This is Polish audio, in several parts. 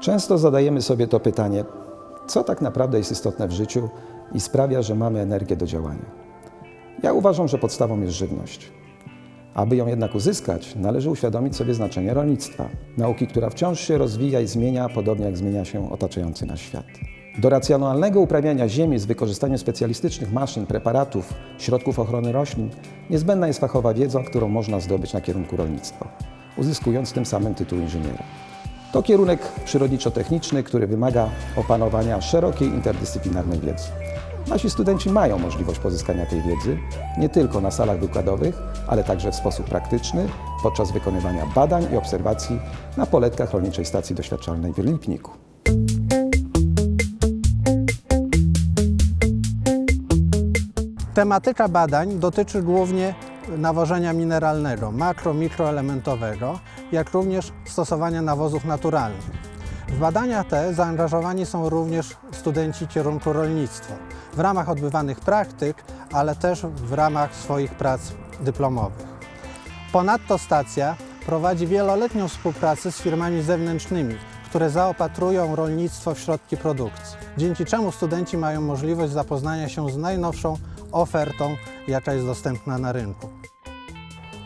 Często zadajemy sobie to pytanie, co tak naprawdę jest istotne w życiu i sprawia, że mamy energię do działania. Ja uważam, że podstawą jest żywność. Aby ją jednak uzyskać, należy uświadomić sobie znaczenie rolnictwa, nauki, która wciąż się rozwija i zmienia, podobnie jak zmienia się otaczający nas świat. Do racjonalnego uprawiania ziemi z wykorzystaniem specjalistycznych maszyn, preparatów, środków ochrony roślin niezbędna jest fachowa wiedza, którą można zdobyć na kierunku rolnictwa, uzyskując tym samym tytuł inżyniera. To kierunek przyrodniczo-techniczny, który wymaga opanowania szerokiej interdyscyplinarnej wiedzy. Nasi studenci mają możliwość pozyskania tej wiedzy nie tylko na salach wykładowych, ale także w sposób praktyczny podczas wykonywania badań i obserwacji na poletkach Rolniczej Stacji Doświadczalnej w Lipniku. Tematyka badań dotyczy głównie nawożenia mineralnego, makro, mikroelementowego, jak również stosowania nawozów naturalnych. W badania te zaangażowani są również studenci kierunku rolnictwa w ramach odbywanych praktyk, ale też w ramach swoich prac dyplomowych. Ponadto stacja prowadzi wieloletnią współpracę z firmami zewnętrznymi, które zaopatrują rolnictwo w środki produkcji, dzięki czemu studenci mają możliwość zapoznania się z najnowszą ofertą, jaka jest dostępna na rynku.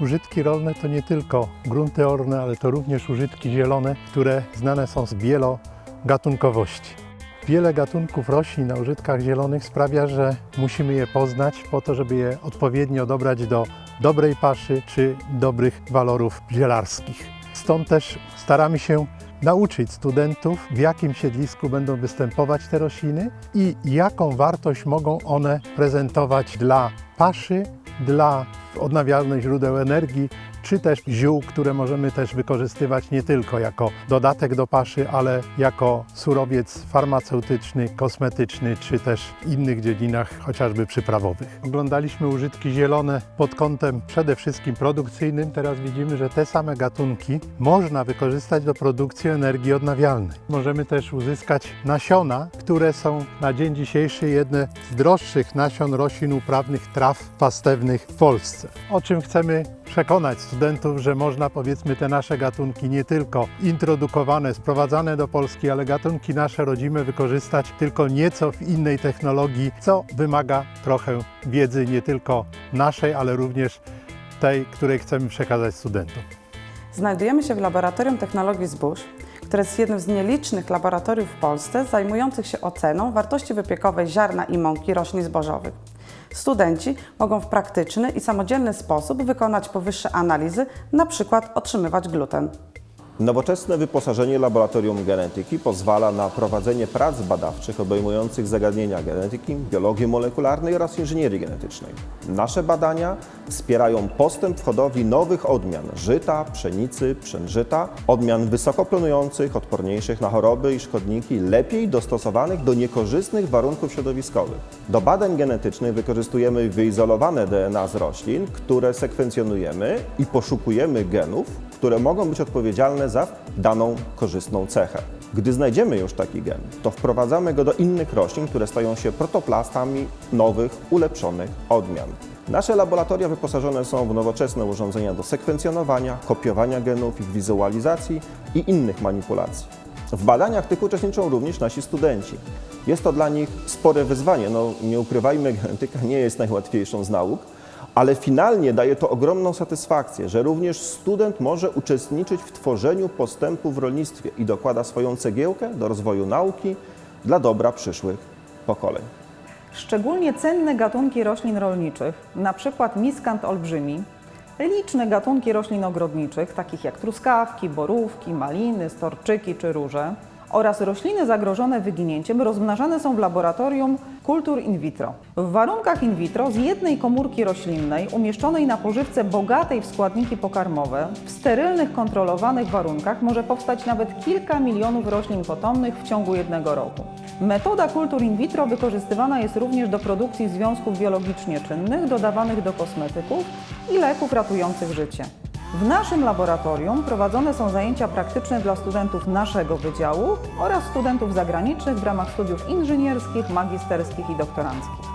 Użytki rolne to nie tylko grunty orne, ale to również użytki zielone, które znane są z wielogatunkowości. Wiele gatunków roślin na użytkach zielonych sprawia, że musimy je poznać po to, żeby je odpowiednio dobrać do dobrej paszy czy dobrych walorów zielarskich. Stąd też staramy się nauczyć studentów, w jakim siedlisku będą występować te rośliny i jaką wartość mogą one prezentować dla paszy, dla odnawialnych źródeł energii, czy też ziół, które możemy też wykorzystywać nie tylko jako dodatek do paszy, ale jako surowiec farmaceutyczny, kosmetyczny, czy też w innych dziedzinach, chociażby przyprawowych. Oglądaliśmy użytki zielone pod kątem przede wszystkim produkcyjnym. Teraz widzimy, że te same gatunki można wykorzystać do produkcji energii odnawialnej. Możemy też uzyskać nasiona, które są na dzień dzisiejszy jedne z droższych nasion roślin uprawnych traw pastewnych w Polsce. O czym chcemy przekonać studentów, że można powiedzmy te nasze gatunki nie tylko introdukowane, sprowadzane do Polski, ale gatunki nasze rodzime wykorzystać tylko nieco w innej technologii, co wymaga trochę wiedzy nie tylko naszej, ale również tej, której chcemy przekazać studentom. Znajdujemy się w Laboratorium Technologii Zbóż, które jest jednym z nielicznych laboratoriów w Polsce zajmujących się oceną wartości wypiekowej ziarna i mąki roślin zbożowych. Studenci mogą w praktyczny i samodzielny sposób wykonać powyższe analizy, na przykład otrzymywać gluten. Nowoczesne wyposażenie laboratorium genetyki pozwala na prowadzenie prac badawczych obejmujących zagadnienia genetyki, biologii molekularnej oraz inżynierii genetycznej. Nasze badania wspierają postęp w hodowli nowych odmian żyta, pszenicy, pszenżyta, odmian wysoko plonujących, odporniejszych na choroby i szkodniki, lepiej dostosowanych do niekorzystnych warunków środowiskowych. Do badań genetycznych wykorzystujemy wyizolowane DNA z roślin, które sekwencjonujemy i poszukujemy genów, które mogą być odpowiedzialne za daną korzystną cechę. Gdy znajdziemy już taki gen, to wprowadzamy go do innych roślin, które stają się protoplastami nowych, ulepszonych odmian. Nasze laboratoria wyposażone są w nowoczesne urządzenia do sekwencjonowania, kopiowania genów, ich wizualizacji i innych manipulacji. W badaniach tych uczestniczą również nasi studenci. Jest to dla nich spore wyzwanie, no nie ukrywajmy, genetyka nie jest najłatwiejszą z nauk, ale finalnie daje to ogromną satysfakcję, że również student może uczestniczyć w tworzeniu postępu w rolnictwie i dokłada swoją cegiełkę do rozwoju nauki dla dobra przyszłych pokoleń. Szczególnie cenne gatunki roślin rolniczych, np. miskant olbrzymi, liczne gatunki roślin ogrodniczych, takich jak truskawki, borówki, maliny, storczyki czy róże, oraz rośliny zagrożone wyginięciem rozmnażane są w laboratorium kultur in vitro. W warunkach in vitro z jednej komórki roślinnej umieszczonej na pożywce bogatej w składniki pokarmowe w sterylnych, kontrolowanych warunkach może powstać nawet kilka milionów roślin potomnych w ciągu jednego roku. Metoda kultur in vitro wykorzystywana jest również do produkcji związków biologicznie czynnych dodawanych do kosmetyków i leków ratujących życie. W naszym laboratorium prowadzone są zajęcia praktyczne dla studentów naszego wydziału oraz studentów zagranicznych w ramach studiów inżynierskich, magisterskich i doktoranckich.